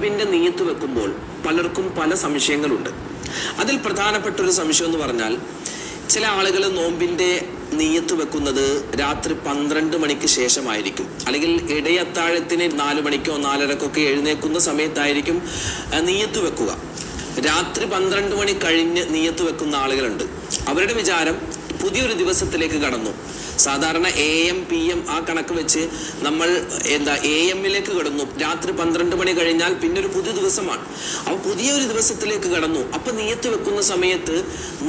നോമ്പിന്റെ നീയത്ത് വെക്കുമ്പോൾ പലർക്കും പല സംശയങ്ങളുണ്ട്. അതിൽ പ്രധാനപ്പെട്ട ഒരു സംശയം എന്ന് പറഞ്ഞാൽ ചില ആളുകൾ നോമ്പിന്റെ നീയത്ത് വെക്കുന്നത് രാത്രി പന്ത്രണ്ട് മണിക്ക് ശേഷമായിരിക്കും. അല്ലെങ്കിൽ ഇടയത്താഴത്തിന് നാല് മണിക്കോ നാലരക്കൊക്കെ എഴുന്നേക്കുന്ന സമയത്തായിരിക്കും നീയത്ത് വെക്കുക. രാത്രി പന്ത്രണ്ട് മണി കഴിഞ്ഞ് നീയത്ത് വെക്കുന്ന ആളുകളുണ്ട്. അവരുടെ വിചാരം പുതിയൊരു ദിവസത്തിലേക്ക് കടന്നു. സാധാരണ എ എം പി എം ആ കണക്ക് വെച്ച് നമ്മൾ എന്താ എ എമ്മിലേക്ക് കടന്നു. രാത്രി പന്ത്രണ്ട് മണി കഴിഞ്ഞാൽ പിന്നെ ഒരു പുതിയ ദിവസമാണ്. അപ്പൊ പുതിയൊരു ദിവസത്തിലേക്ക് കടന്നു. അപ്പൊ നീയത്ത് വെക്കുന്ന സമയത്ത്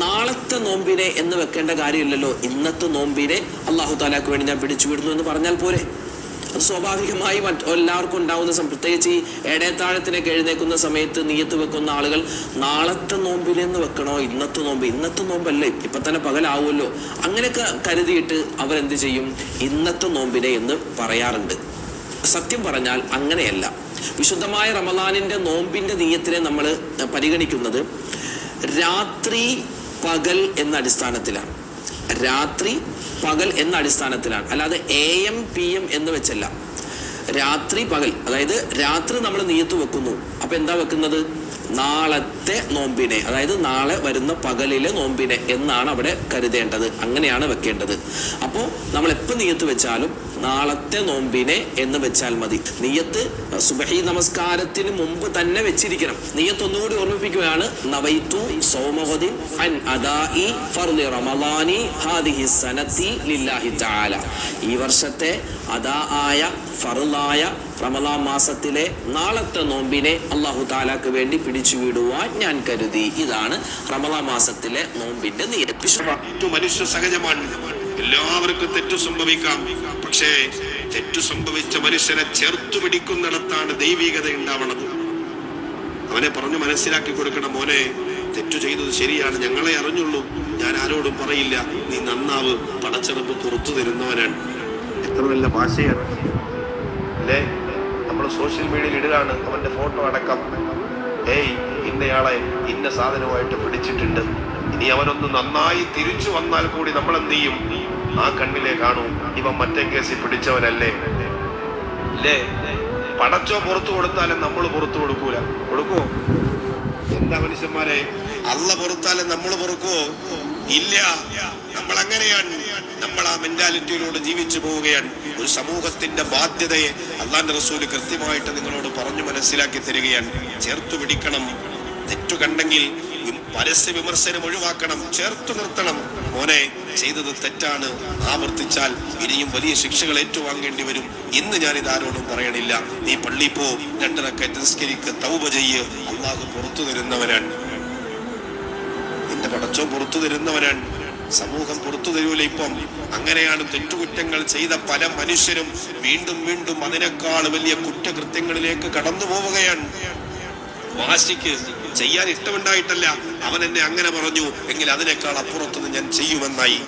നാളത്തെ നോമ്പിനെ എന്ന് വെക്കേണ്ട കാര്യമില്ലല്ലോ. ഇന്നത്തെ നോമ്പിനെ അള്ളാഹു താലാക്ക് വേണ്ടി ഞാൻ പിടിച്ചു വിടുന്നു എന്ന് പറഞ്ഞാൽ പോരെ? സ്വാഭാവികമായി എല്ലാവർക്കും ഉണ്ടാവുന്ന പ്രത്യേകിച്ച് ഈ എടയത്താഴത്തിനൊക്കെ എഴുന്നേക്കുന്ന സമയത്ത് നീയത്ത് വെക്കുന്ന ആളുകൾ നാളത്തെ നോമ്പിലെന്ന് വെക്കണോ? ഇന്നത്തെ നോമ്പ്. ഇന്നത്തെ നോമ്പല്ലേ? ഇപ്പൊ തന്നെ പകലാവുമല്ലോ. അങ്ങനെയൊക്കെ കരുതിയിട്ട് അവരെന്ത് ചെയ്യും? ഇന്നത്തെ നോമ്പിനെ എന്ന് പറയാറുണ്ട്. സത്യം പറഞ്ഞാൽ അങ്ങനെയല്ല. വിശുദ്ധമായ റമദാനിന്റെ നോമ്പിന്റെ നീയത്തിനെ നമ്മൾ പരിഗണിക്കുന്നത് രാത്രി പകൽ എന്ന അടിസ്ഥാനത്തിലാണ്. രാത്രി പകൽ എന്ന അടിസ്ഥാനത്തിലാണ്. അല്ലാതെ എ എം പി എം എന്ന് വെച്ചല്ല. രാത്രി പകൽ അതായത് രാത്രി നമ്മൾ നീയത്ത് വെക്കുന്നു. അപ്പൊ എന്താ വെക്കുന്നത്? നാളത്തെ നോമ്പിനെ അതായത് നാളെ വരുന്ന പകലിലെ നോമ്പിനെ എന്നാണ് അവിടെ കരുതേണ്ടത്. അങ്ങനെയാണ് വെക്കേണ്ടത്. അപ്പോൾ നമ്മൾ എപ്പോൾ നീയത്ത് വെച്ചാലും നാളത്തെ നോമ്പിനെ എന്ന് വെച്ചാൽ മതി. നീയത്ത് സുബഹി നമസ്കാരത്തിന് മുമ്പ് തന്നെ വെച്ചിരിക്കണം. നീയത്ത് ഒന്നുകൂടി ഓർമ്മിപ്പിക്കുകയാണ്. നവൈത്തു സൗമഹദി അൻ അദാഇ ഫർദി റമളാനി ഹാദിഹി സനത്തി ലില്ലാഹി തആല. ഈ വർഷത്തെ അദാ ആയ ഫറുലായ റമലാ മാസത്തിലെ നാളത്തെ നോമ്പിനെ അള്ളാഹു താലാക്ക് വേണ്ടി പിടിച്ചു വിടുവാൻ ഞാൻ കരുതി. ഇതാണ് റമലാ മാസത്തിലെ നോമ്പിന്റെ തെറ്റു മനുഷ്യ സഹജമാണ് എല്ലാവർക്കും തെറ്റു സംഭവിക്കാം. പക്ഷേ തെറ്റു സംഭവിച്ച മനുഷ്യനെ ചേർത്തു പിടിക്കുന്നിടത്താണ് ദൈവികത ഉണ്ടാവണത്. അവനെ പറഞ്ഞു മനസ്സിലാക്കി കൊടുക്കണം മോനെ തെറ്റു ചെയ്തത് ശരിയാണ്. ഞങ്ങളെ അറിഞ്ഞുള്ളൂ. ഞാൻ ആരോടും പറയില്ല. നീ നന്നാവ് പടച്ചെറുപ്പ് പുറത്തു തരുന്നവനാണ്. എത്ര നല്ല ഭാഷയാണ്. അല്ലേ? നമ്മൾ സോഷ്യൽ മീഡിയയിൽ ഇടുകയാണ് അവന്റെ ഫോട്ടോ അടക്കം. ഏയ് ഇന്നയാളെ ഇന്ന സാധനവുമായിട്ട് പിടിച്ചിട്ടുണ്ട്. ഇനി അവനൊന്ന് നന്നായി തിരിച്ചു വന്നാൽ കൂടി നമ്മൾ എന്ത് ചെയ്യും? ആ കണ്ണിലെ കാണൂ ഇവൻ മറ്റേ കേസിൽ പിടിച്ചവനല്ലേ? അല്ലേ പടച്ചോ പുറത്തു കൊടുത്താലും നമ്മൾ പുറത്തു കൊടുക്കൂല. കൊടുക്കൂ. എന്താ മനുഷ്യന്മാരെ? അല്ല പുറത്താലും നമ്മൾ പുറക്കുവോ ഇല്ല. നമ്മൾ അങ്ങനെയാണ് നമ്മൾ ആ മെന്റാലിറ്റിയിലൂടെ ജീവിച്ചു പോവുകയാണ്. ഒരു സമൂഹത്തിന്റെ ബാധ്യതയെ അള്ളാന്റെ റസൂൽ കൃത്യമായിട്ട് നിങ്ങളോട് പറഞ്ഞു മനസ്സിലാക്കി തരികയാണ്. ചേർത്തു പിടിക്കണം. തെറ്റു കണ്ടെങ്കിൽ വിം- പരസ്യ വിമർശനം ഒഴിവാക്കണം ചേർത്തു നിർത്തണം. മോനെ ചെയ്തത് തെറ്റാണ്. ആവർത്തിച്ചാൽ ഇനിയും വലിയ ശിക്ഷകൾ ഏറ്റുവാങ്ങേണ്ടി വരും. ഇന്ന് ഞാൻ ഇത് ആരോടും പറയണില്ല. നീ പള്ളി പോ രണ്ടരക്കെ നിസ്കരിക്ക് തൗബ ചെയ്യ്. അള്ളാഹു പുറത്തു തരുന്നവനാണ്. നിന്റെ പടച്ചോ പുറത്തു തരുന്നവനാണ്. സമൂഹം പുറത്തു തരൂല ഇപ്പം. അങ്ങനെയാണ് തെറ്റുകുറ്റങ്ങൾ ചെയ്ത പല മനുഷ്യരും വീണ്ടും വീണ്ടും അതിനേക്കാൾ വലിയ കുറ്റകൃത്യങ്ങളിലേക്ക് കടന്നു പോവുകയാണ് വാശിക്ക് ചെയ്യാൻ ഇഷ്ടമുണ്ടായിട്ടല്ല. അവൻ എന്നെ അങ്ങനെ പറഞ്ഞു. എങ്കിൽ അതിനേക്കാൾ അപ്പുറത്ത് ഞാൻ ചെയ്യുമെന്നായി.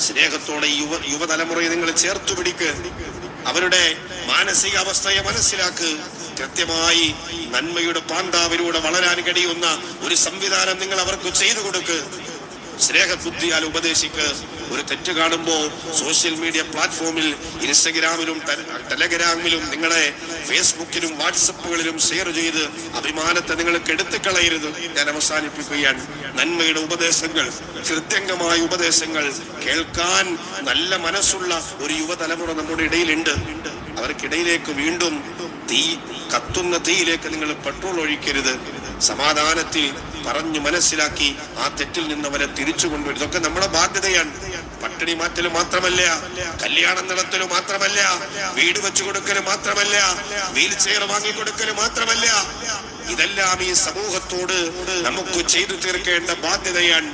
സ്നേഹത്തോടെ യുവ യുവതലമുറയെ നിങ്ങൾ ചേർത്തു പിടിക്ക്. അവരുടെ മാനസികാവസ്ഥയെ മനസ്സിലാക്ക്. കൃത്യമായി നന്മയുടെ പാന്താവിലൂടെ വളരാൻ കഴിയുന്ന ഒരു സംവിധാനം നിങ്ങൾ അവർക്ക് ചെയ്തു കൊടുക്ക്. സ്നേഹബുദ്ധിയാൽ ഉപദേശിക്ക് ഒരു തെറ്റ് കാണുമ്പോൾ സോഷ്യൽ മീഡിയ പ്ലാറ്റ്ഫോമിൽ ഇൻസ്റ്റഗ്രാമിലും ടെലഗ്രാമിലും നിങ്ങളെ ഫേസ്ബുക്കിലും വാട്സപ്പുകളിലും ഷെയർ ചെയ്ത് അഭിമാനത്തെ നിങ്ങൾക്ക് എടുത്തു കളയരുത് ഞാൻ അവസാനിപ്പിക്കുകയാണ്. നന്മയുടെ ഉപദേശങ്ങൾ കൃത്യംഗമായ ഉപദേശങ്ങൾ കേൾക്കാൻ നല്ല മനസ്സുള്ള ഒരു യുവതലമുറ നമ്മുടെ ഇടയിലുണ്ട്. അവർക്കിടയിലേക്ക് വീണ്ടും തീ കത്തുന്ന തീയിലേക്ക് നിങ്ങൾ പെട്രോൾ ഒഴിക്കരുത്. സമാധാനത്തിൽ പറഞ്ഞു മനസ്സിലാക്കി ആ തെറ്റിൽ നിന്ന് അവരെ തിരിച്ചു കൊണ്ടുവരും. ഇതൊക്കെ നമ്മുടെ ബാധ്യതയാണ്. പട്ടിണി മാറ്റൽ മാത്രമല്ല കല്യാണം നടത്തൽ മാത്രമല്ല വീട് വെച്ചു കൊടുക്കൽ മാത്രമല്ല വീൽ ചെയർ വാങ്ങിക്കൊടുക്കൽ മാത്രമല്ല. ഇതെല്ലാം ഈ സമൂഹത്തോട് നമുക്ക് ചെയ്തു തീർക്കേണ്ട ബാധ്യതയാണ്.